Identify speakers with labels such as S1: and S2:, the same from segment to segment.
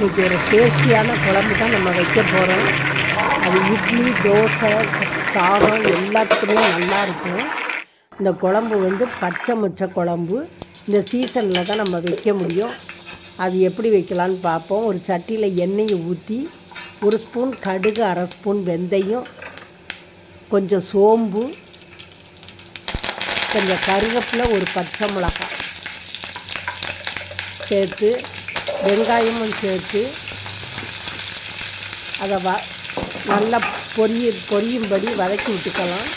S1: இன்றைக்கி ஒரு டேஸ்டியான குழம்பு தான் நம்ம வைக்க போகிறோம் அது இட்லி தோசை சாதம் எல்லாத்துக்குமே நல்லா இருக்கும். இந்த குழம்பு வந்து பச்சை முச்சை குழம்பு. இந்த சீசனில் தான் நம்ம வைக்க முடியும். அது எப்படி வைக்கலான்னு பார்ப்போம். ஒரு சட்டியில் எண்ணெயை ஊற்றி ஒரு ஸ்பூன் கடுகு அரை ஸ்பூன் வெந்தயம் கொஞ்சம் சோம்பு கொஞ்சம் கருவேப்பிலை ஒரு பச்சை மிளகாய் சேர்த்து வெங்காயமும் சேர்த்து அதை வ நல்லா பொரிய பொரியும்படி வதக்கி விட்டுக்கலாம்.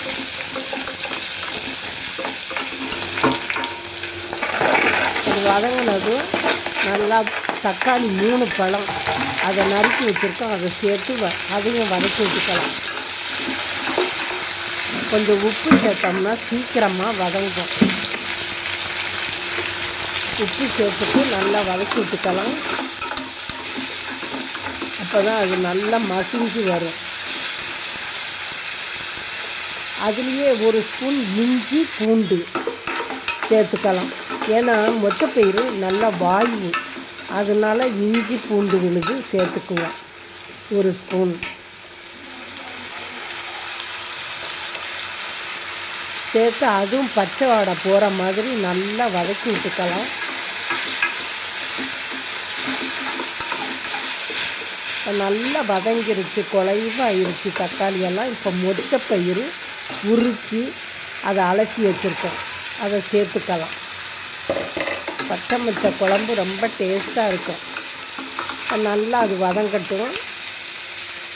S1: அது வதங்கினதும் நல்லா தக்காளி மூணு பழம் அதை நறுக்கி வச்சுருக்கோம். அதை சேர்த்து வ அதையும் வதக்கி விட்டுக்கலாம். கொஞ்சம் உப்பு சேர்த்தோம்னா சீக்கிரமாக வதங்கும். உப்பு சேர்த்துட்டு நல்லா வதக்கி விட்டுக்கலாம். அப்போ தான் அது நல்லா மசிஞ்சு வரும். அதுலேயே ஒரு ஸ்பூன் இஞ்சி பூண்டு சேர்த்துக்கலாம். ஏன்னா மொத்தப்பயிறு நல்லா வாயு அதனால் இஞ்சி பூண்டு விழுது சேர்த்துக்குவோம். ஒரு ஸ்பூன். சேர்த்து அதுவும் பச்சை வாடை போகிற மாதிரி நல்லா வதக்கி விட்டுக்கலாம். நல்லா வதங்கிருச்சு குலைவாயிருச்சு தக்காளி எல்லாம் இப்போ மொச்சப்பயிறு உருக்கி அதை அலசி வச்சுருக்கோம். அதை சேர்த்துக்கலாம். பச்சை குழம்பு ரொம்ப டேஸ்ட்டாக இருக்கும். நல்லா அது வதங்கட்டும்.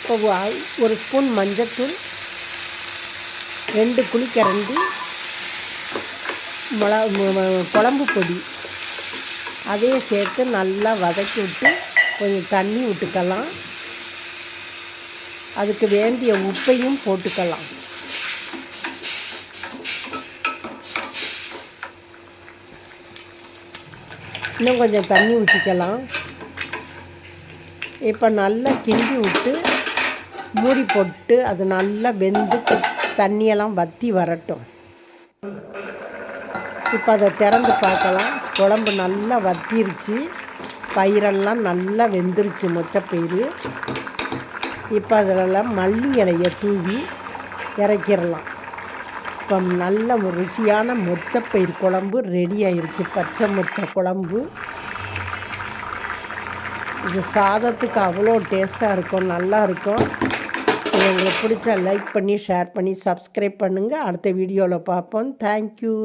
S1: இப்போ ஒரு ஸ்பூன் மஞ்சத்தூள் ரெண்டு குளிக்கரண்டி மிள குழம்பு பொடி. அதையும் சேர்த்து நல்லா வதக்கி விட்டு கொஞ்சம் தண்ணி விட்டுக்கலாம் அதுக்கு வேண்டிய உப்பையும் போட்டுக்கலாம். இன்னும் கொஞ்சம் தண்ணி ஊற்றிக்கலாம் இப்போ நல்லா கிண்டி விட்டு மூடி போட்டு அது நல்லா வெந்து தண்ணியெல்லாம் வற்றி வரட்டும். இப்போ அதை திறந்து பார்க்கலாம். குழம்பு நல்லா வத்திருச்சு. பயிரெல்லாம் நல்லா வெந்துருச்சு மொச்சப்பயிறு இப்போ அதிலெல்லாம் மல்லி இலையை தூவி இறக்கிடலாம் இப்போ நல்ல ஒரு ருசியான மொச்சப்பயிர் குழம்பு ரெடி ஆயிடுச்சு பச்சை மொச்சை குழம்பு. இது சாதத்துக்கு அவ்வளோ டேஸ்ட்டாக இருக்கும் நல்லா இருக்கும். இது உங்களுக்கு பிடிச்சா லைக் பண்ணி ஷேர் பண்ணி சப்ஸ்கிரைப் பண்ணுங்கள் அடுத்த வீடியோவில் பார்ப்போம் தேங்க்யூ